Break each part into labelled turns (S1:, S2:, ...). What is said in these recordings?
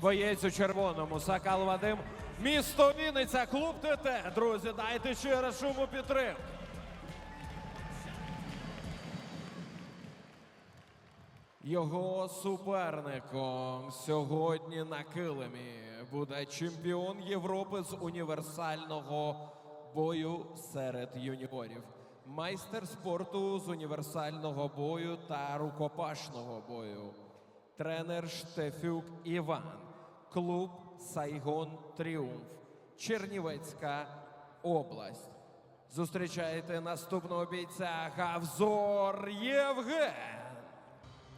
S1: Боєць у червоному. Сакал Вадим. Місто Вінниця. Клуб ТТ. Друзі, дайте ще раз шуму підтримки. Його суперником сьогодні на килимі буде чемпіон Європи з універсального бою серед юніорів, майстер спорту з універсального бою та рукопашного бою, тренер Штефюк Іван, клуб Сайгон Тріумф, Чернівецька область. Зустрічайте наступного бійця Гавзор Євген.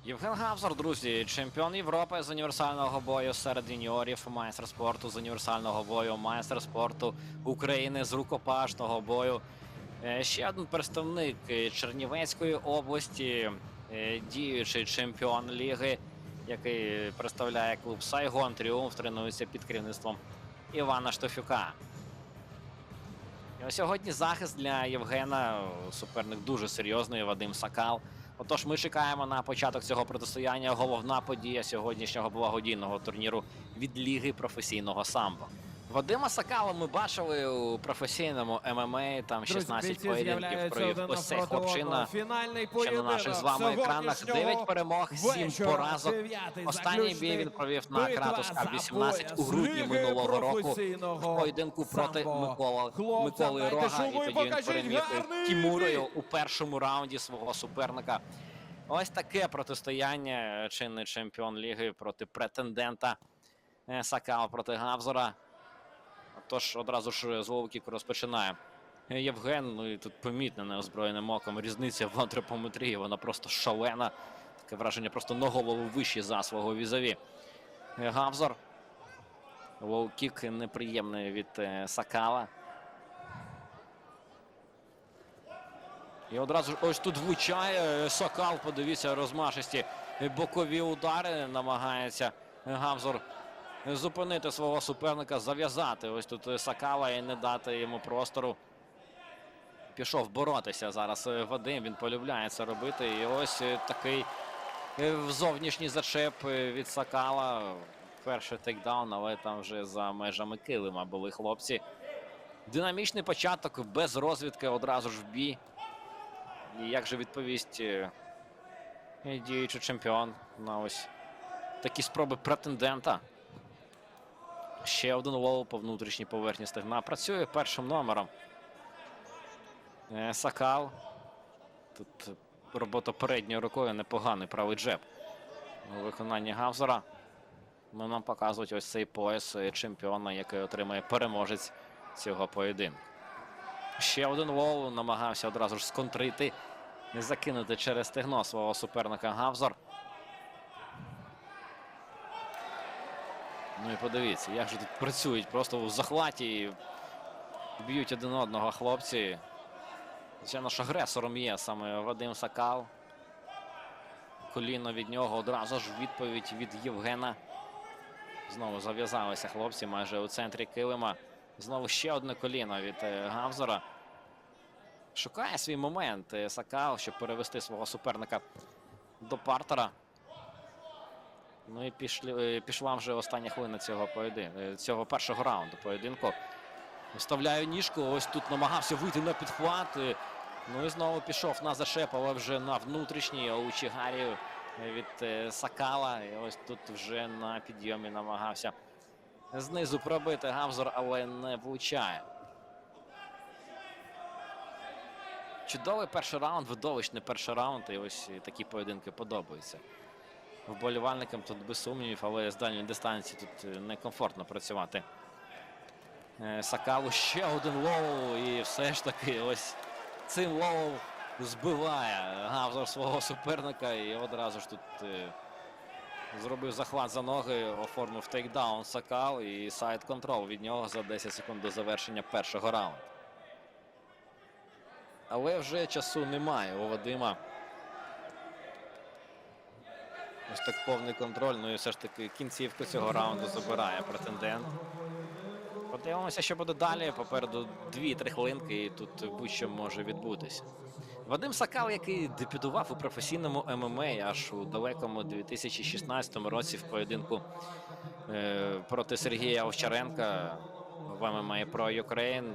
S2: Євген Гавзор, друзі, чемпіон Європи з універсального бою серед юніорів, майстер спорту з універсального бою, майстер спорту України з рукопашного бою. Е, Ще один представник е, Чернівецької області, е, діючий чемпіон ліги, який представляє клуб Сайгон Тріумф, тренується під керівництвом Івана Штофюка. І сьогодні захист для Євгена. Суперник дуже серйозний, Вадим Сакал. Отож, ми чекаємо на початок цього протистояння. Головна подія сьогоднішнього благодійного турніру від Ліги професійного самбо. Вадима Сакала ми бачили у професійному ММА, там 16
S1: бійці
S2: поєдинків провів ось цей хлопчина. Ще на наших з вами екранах 9 перемог, 7 поразок. Останній бій він провів на
S1: битва
S2: Кратус
S1: за
S2: К-18 у грудні минулого року. В поєдинку проти. Микола, Миколи Рога. І тоді він переміг Тімурою у першому раунді свого суперника. Ось таке протистояння. Чинний чемпіон ліги проти претендента е, Сакао проти Гавзора. Тож одразу ж з Вовкіку розпочинає. Е, Євген, ну і тут помітно неозброєним оком. Різниця в антропометрії, вона просто шалена. Таке враження просто на голову вище за свого візаві. Е, Гавзор. Лоу-кік неприємний від е, Сакала. І одразу ж ось тут влучає е, Сокал. Подивіться, розмашисті бокові удари. Намагається Гавзор зупинити свого суперника, зав'язати ось тут е, Сакала і не дати йому простору. Пішов боротися зараз е, Вадим. Він полюбляє це робити. І ось е, такий зовнішній зачеп від Сакала. Перший тейкдаун, але там вже за межами килима були хлопці. Динамічний початок без розвідки одразу ж в бій. І як же відповість діючий чемпіон на ось такі спроби претендента. Ще один лоу по внутрішній поверхні стегна. Працює першим номером. Е, Сакал. Тут робота передньою рукою непоганий правий джеб. У виконанні Гавзера. Ну, нам показують ось цей пояс чемпіона, який отримає переможець цього поєдинку. Ще один лоу намагався одразу ж сконтрити, закинути через стегно свого суперника Гавзор. Ну і подивіться, як же тут працюють просто в захваті. Б'ють один одного хлопці. Звичайно ж агресором є саме Вадим Сакал. Коліно від нього одразу ж відповідь від Євгена. Знову зав'язалися хлопці майже у центрі килима. Знову ще одне коліно від е, Гавзора. Шукає свій момент е, Сакал, щоб перевести свого суперника до партера. Ну і пішли, е, пішла вже остання хвилина цього поєдинку, цього першого раунду поєдинку. Вставляє ніжку. Ось тут намагався вийти на підхват. е, Ну і знову пішов на зашеп, але вже на внутрішній Оучігарі від е, Сакала. І ось тут вже на підйомі намагався знизу пробити Гавзор, але не влучає. Чудовий перший раунд, видовищний перший раунд. І ось такі поєдинки подобаються. Вболівальникам тут без сумнівів, але з дальньої дистанції тут е, некомфортно працювати. Е, Сакалу ще один лоу, і все ж таки ось цим лоу збиває Гавзор свого суперника і одразу ж тут е, зробив захват за ноги, оформив тейкдаун Сакал і сайд контрол від нього за 10 секунд до завершення першого раунду. Але вже часу немає у Вадима. Ось так повний контроль. Ну і все ж таки кінцівку цього раунду забирає претендент. Подивимося, що буде далі. Попереду 2-3 хвилинки, і тут будь-що може відбутися. Вадим Сакал, який дебютував у професійному ММА аж у далекому 2016 році в поєдинку е, проти Сергія Овчаренка в ММА Pro Ukraine.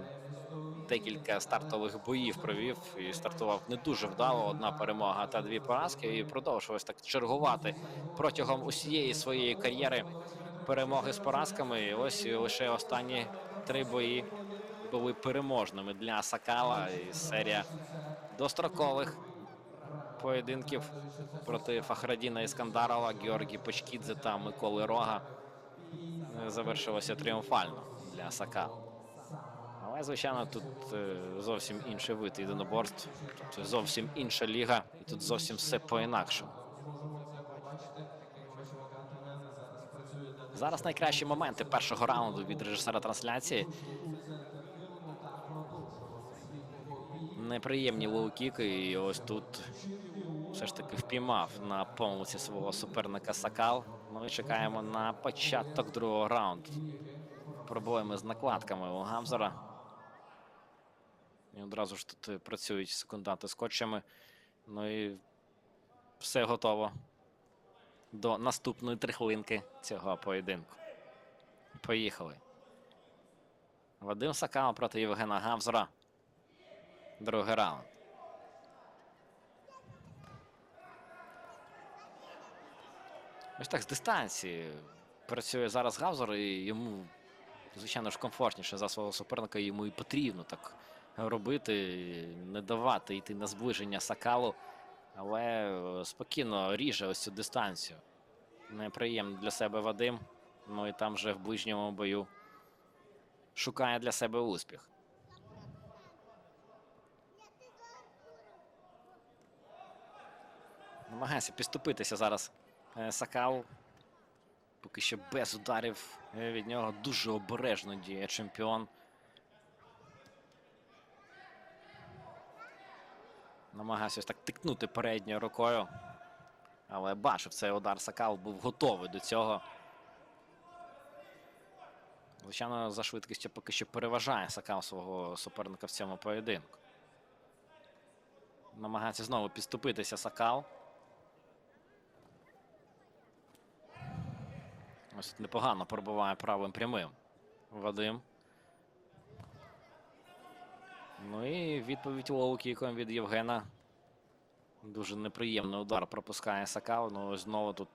S2: Декілька стартових боїв провів і стартував не дуже вдало. Одна перемога та дві поразки. І продовжував так чергувати протягом усієї своєї кар'єри перемоги з поразками. І ось лише останні три бої були переможними для Сакала. І серія дострокових поєдинків проти Фахрадіна Іскандарова, Георгій Почкідзе та Миколи Рога завершилося тріумфально для Сакала. Але, звичайно, тут е, зовсім інший вид єдиноборств, тобто зовсім інша ліга, і тут зовсім все по-інакшому. Зараз найкращі моменти першого раунду від режисера трансляції. Неприємні лоу-кіки, і ось тут все ж таки впіймав на помилці свого суперника Сакал. І чекаємо на початок другого раунду. Проблеми з накладками у Гамзера. І одразу ж тут е, працюють секунданти скотчами. Ну і все готово до наступної трихлинки цього поєдинку. Поїхали. Вадим Сакал проти Євгена Гамзера. Другий раунд. Ось так з дистанції працює зараз Гавзор, і йому, звичайно ж, комфортніше за свого суперника. Йому і потрібно так робити, не давати йти на зближення Сакалу, але е, спокійно ріже ось цю дистанцію. Неприємно для себе Вадим. Ну і там вже в ближньому бою шукає для себе успіх. Намагається підступитися зараз е, Сакал. Поки що без ударів е, від нього дуже обережно діє чемпіон. Намагався ось так тикнути передньою рукою. Але бачив цей удар Сакал був готовий до цього. Звичайно, за швидкістю поки що переважає Сакал свого суперника в цьому поєдинку. Намагається знову підступитися Сакал. Ось тут непогано пробиває правим прямим. Вадим. Ну і відповідь лоу-кіком від Євгена. Дуже неприємний удар пропускає Сакал. Ну знову тут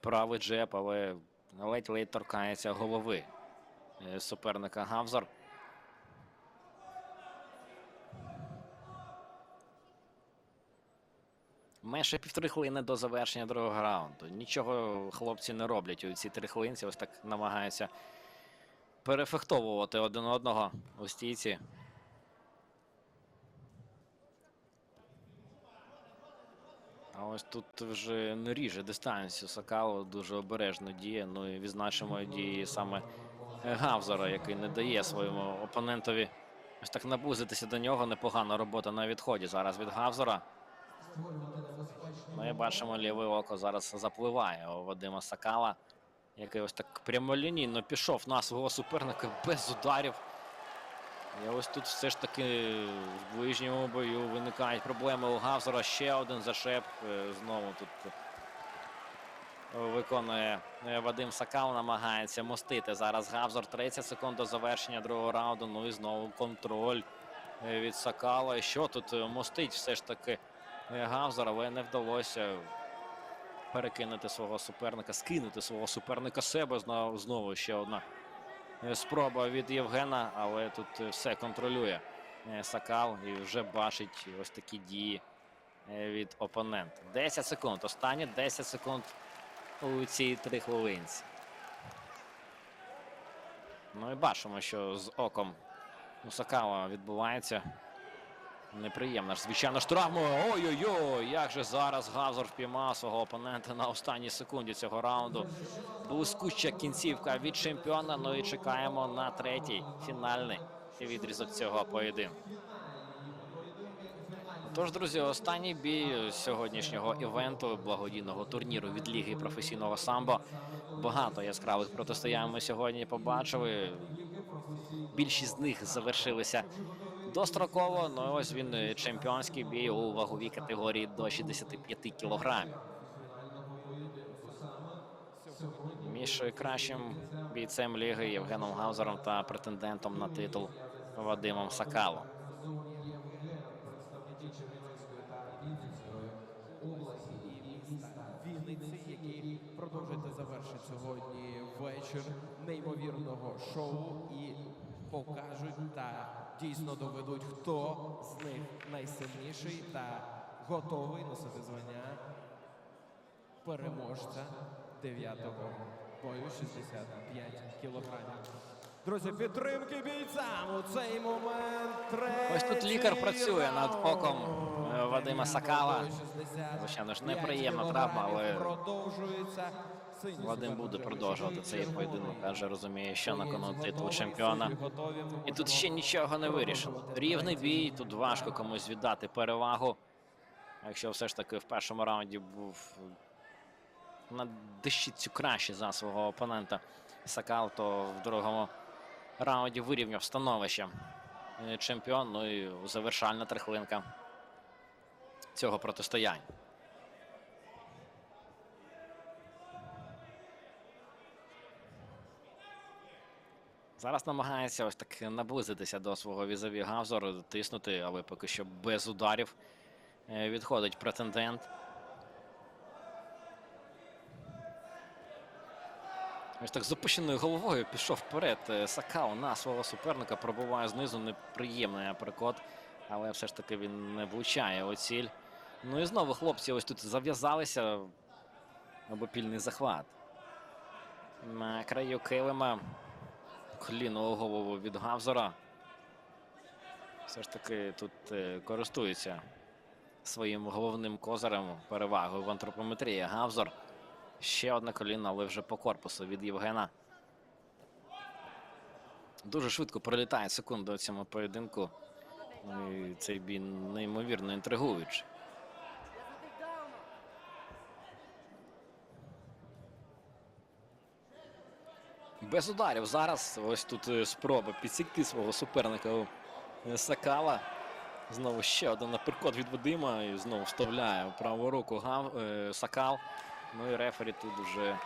S2: правий джеб, але ледь-ледь торкається голови е, суперника Гавзор. Менше півтори хвилини до завершення другого раунду. Нічого хлопці не роблять у цій три хвилинці. Ось так намагаються перефехтовувати один одного у стійці. А ось тут вже не ріже дистанцію Сакало, дуже обережно діє. Ну і відзначимо дії саме Гавзора, який не дає своєму опонентові ось так наблизитися до нього. Непогана робота на відході зараз від Гавзора. Ну і бачимо, ліве око зараз запливає у Вадима Сакала, який ось так прямолінійно пішов на свого суперника без ударів. І ось тут все ж таки в ближньому бою виникають проблеми у Гавзора. Ще один зашеп. Е, Знову тут виконує е, Вадим Сакал, намагається мостити. Зараз Гавзор 30 секунд до завершення другого раунду. Ну і знову контроль е, від Сакала. І що тут мостить все ж таки Гавзор, але не вдалося перекинути свого суперника, скинути свого суперника себе. Знову, ще одна спроба від Євгена, але тут е, все контролює е, Сакал і вже бачить ось такі дії е, від опонента. 10 секунд. Останні 10 секунд у цій три хвилинці. Ну і бачимо, що з оком у Сакала відбувається. Неприємно. ж, Звичайно ж травмою. Ой-ой-ой, як же зараз Гавзор впіймав свого опонента на останній секунді цього раунду. Блискуча кінцівка від чемпіона. Ну і чекаємо на третій фінальний відрізок цього поєдинку. Тож, друзі, останній бій сьогоднішнього івенту благодійного турніру від Ліги професійного самбо. Багато яскравих протистоянь ми сьогодні побачили. Більшість з них завершилися достроково. Ну ось він е, чемпіонський бій у ваговій категорії до 65 кілограмів. Між кращим бійцем ліги Євгеном Гаузером та претендентом на титул Вадимом Сакалом.
S1: Вінниці, які продовжують завершити сьогодні вечір неймовірного шоу і покажуть та дійсно доведуть, хто з них найсильніший та готовий носити звання переможця 9-го бою 65 кілограмів. Друзі, підтримки бійцям у цей момент.
S2: Ось тут лікар працює над оком Вадима Сакала.
S1: Звичайно
S2: ж, неприємна травма, але
S1: продовжується.
S2: Вадим буде продовжувати цей поєдинок, адже розуміє, що на кону титул чемпіона. І тут ще нічого не вирішено. Рівний бій, тут важко комусь віддати перевагу. Якщо все ж таки в першому раунді був на дещицю краще за свого опонента Сакал, то в другому раунді вирівняв становище е, чемпіон. Ну і завершальна трихлинка цього протистояння. Зараз намагається ось так наблизитися до свого візові Гавзор, тиснути, але поки що без ударів Е, відходить претендент. Ось так з головою пішов вперед. е, Сакао на свого суперника пробуває знизу неприємний аперкот, але все ж таки він не влучає у ціль. Ну і знову хлопці ось тут зав'язалися. Обопільний захват. На краю килима коліно голову від Гавзора. Все ж таки тут е, користується своїм головним козирем перевагою в антропометрії. Гавзор. Ще одне коліно, але вже по корпусу від Євгена. Дуже швидко пролітає секунди у цьому поєдинку. Ну і цей бій неймовірно інтригуючий. Без ударів зараз. Ось тут е, спроба підсікти свого суперника е, Сакала. Знову ще один наперкот від Вадима і знову вставляє в праву руку Гав... е, Сакал. Ну і рефері тут вже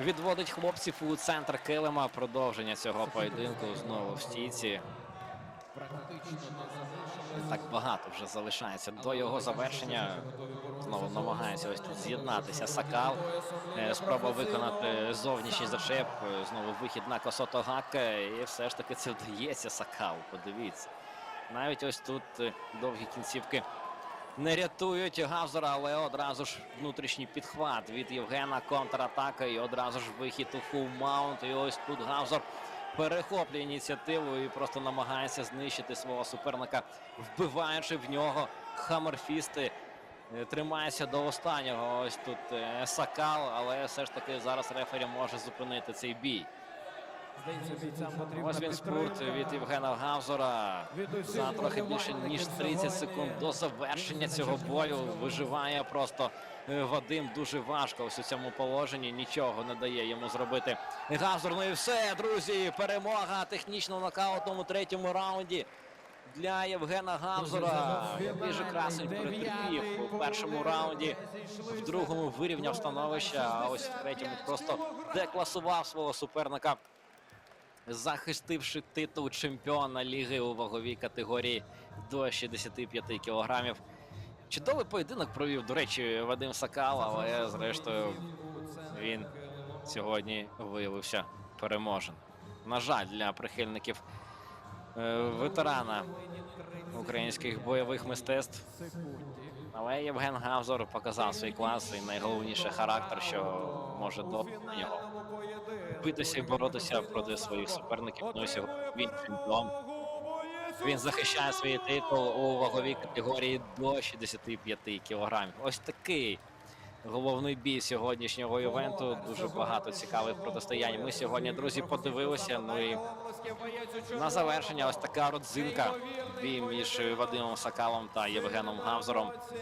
S2: відводить хлопців у центр килима. Продовження цього поєдинку знову в стійці. Так багато вже залишається до його завершення. Знову намагається ось тут з'єднатися Сакал. Е, Спроба виконати зовнішній зачеп. Знову вихід на Косотогака. І все ж таки це вдається Сакал. Подивіться. Навіть ось тут е, довгі кінцівки не рятують Гавзора, але одразу ж внутрішній підхват від Євгена. Контратака і одразу ж вихід у фул маунт. І ось тут Гавзор перехоплює ініціативу і просто намагається знищити свого суперника, вбиваючи в нього хамерфісти. Е, Тримається до останнього. Ось тут е, Сакал, але все ж таки зараз рефері може зупинити цей бій. Ось він спорт від Євгена Гавзора. За трохи більше ніж 30 секунд до завершення цього бою. Виживає просто Вадим дуже важко ось у цьому положенні. Нічого не дає йому зробити. Гавзор, ну і все, друзі. Перемога технічно в нокаутному третьому раунді. Для Євгена який же красень перетерпів у першому раунді, в другому вирівняв становище, а ось в третьому просто декласував свого суперника захистивши титул чемпіона ліги у ваговій категорії до 65 кілограмів. Чудовий поєдинок провів, до речі, Вадим Сакал, але зрештою він сьогодні виявився переможен. На жаль, для прихильників е, ветерана українських бойових мистецтв. Але Євген Гавзор показав свій клас і найголовніше характер, що може на нього битися і боротися проти своїх суперників. Ну і сьогодні він чемпіон. Він захищає свій титул у ваговій категорії до 65 кілограмів. Ось такий головний бій сьогоднішнього івенту. Дуже багато цікавих протистоянь. Ми сьогодні, друзі, подивилися. Ну і на завершення ось така родзинка. Бій між Вадимом Сакалом та Євгеном Гавзором.